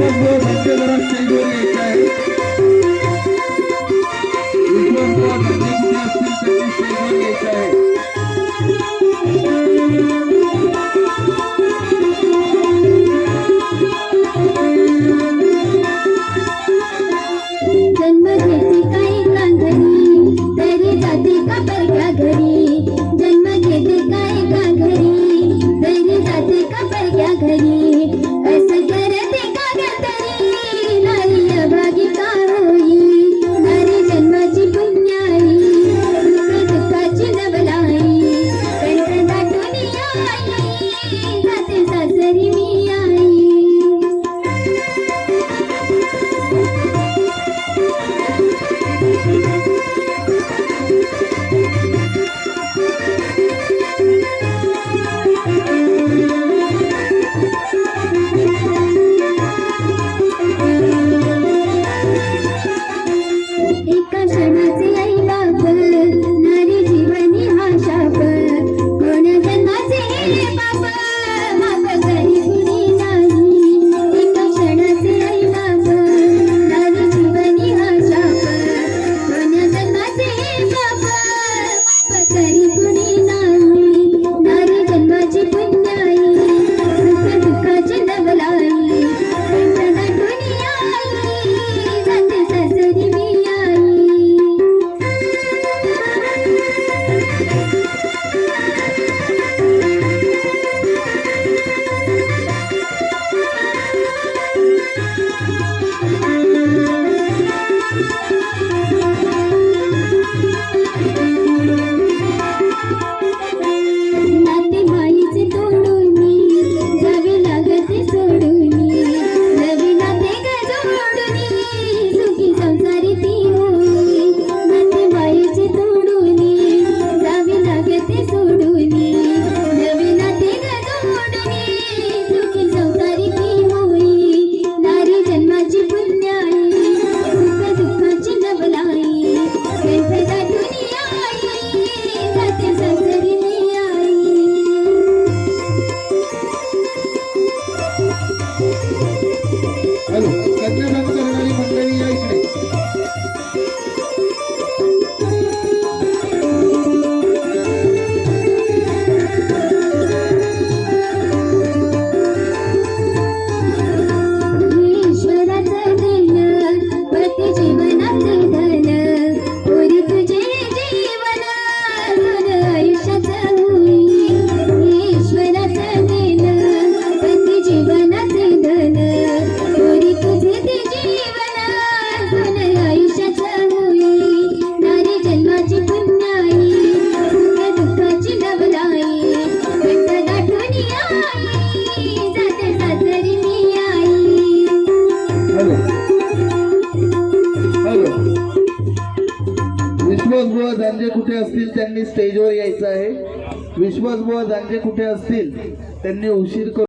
Thank you. 你在。विश्वासबुवा धांजे कुठे असतील त्यांनी स्टेजवर यायचं आहे. विश्वासबुवा धांजे कुठे असतील त्यांनी उशीर करून